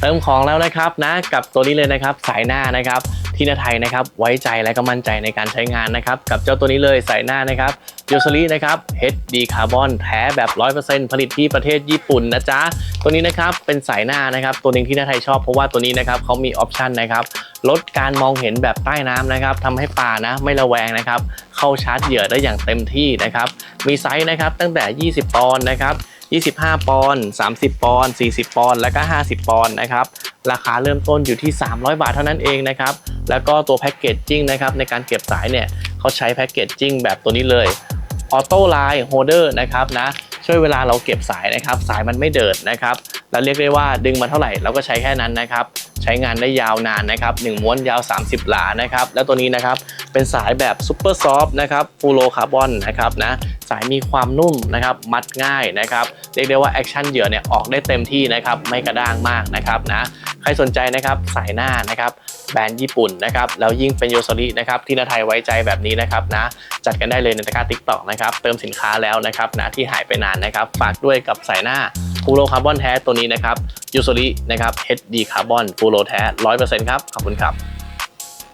เติมของแล้วนะครับนะกับตัวนี้เลยนะครับสายหน้านะครับที่นาไทยนะครับไว้ใจและก็มั่นใจในการใช้งานนะครับกับเจ้าตัวนี้เลยสายหน้านะครับโยสลีนะครับ HD คาร์บอนแท้แบบ 100%ผลิตที่ประเทศญี่ปุ่นนะจ๊ะตัวนี้นะครับเป็นสายหน้านะครับตัวหนึงที่นาไทยชอบเพราะว่าตัวนี้นะครับเขามีออปชันนะครับลดการมองเห็นแบบใต้น้ำนะครับทำให้ปลานะไม่ระแวงนะครับเข้าชาร์จเหยื่อได้อย่างเต็มที่นะครับมีไซส์นะครับตั้งแต่ 20 ปอนด์นะครับ 25 ปอนด์30 ปอนด์40 ปอนด์แล้วก็ 50 ปอนด์นะครับราคาเริ่มต้นอยู่ที่ 300 บาทเท่านั้นเองนะครับแล้วก็ตัวแพ็กเกจจิ้งนะครับในการเก็บสายเนี่ยเขาใช้แพ็กเกจจิ้งแบบตัวนี้เลยออโต้ไลน์โฮเดอร์นะครับนะช่วยเวลาเราเก็บสายนะครับ สายมันไม่เดิดนะครับแล้วเรียกได้ว่าดึงมาเท่าไหร่เราก็ใช้แค่นั้นนะครับ ใช้งานได้ยาวนานนะครับ1ม้วนยาว 30 หลานะครับ แล้วตัวนี้นะครับ เป็นสายแบบซูเปอร์ซอฟต์นะครับฟูโรคาร์บอนนะครับนะสายมีความนุ่มนะครับมัดง่ายนะครับเรียกได้ว่าแอคชั่นเหยื่อเนี่ยออกได้เต็มที่นะครับไม่กระด้างมากนะครับนะใครสนใจนะครับสายหน้านะครับแบรนด์ญี่ปุ่นนะครับแล้วยิ่งเป็นโยโซรินะครับที่นาไทยไว้ใจแบบนี้นะครับนะจัดกันได้เลยในตะกร้าทิกตอกนะครับเติมสินค้าแล้วนะครับนะที่หายไปนานนะครับฝากด้วยกับสายหน้าฟูโรคาร์บอนแท้ตัวนี้นะครับยูโซรินะครับ HD คาร์บอนฟูโรแท้100%ครับ ขอบคุณครับ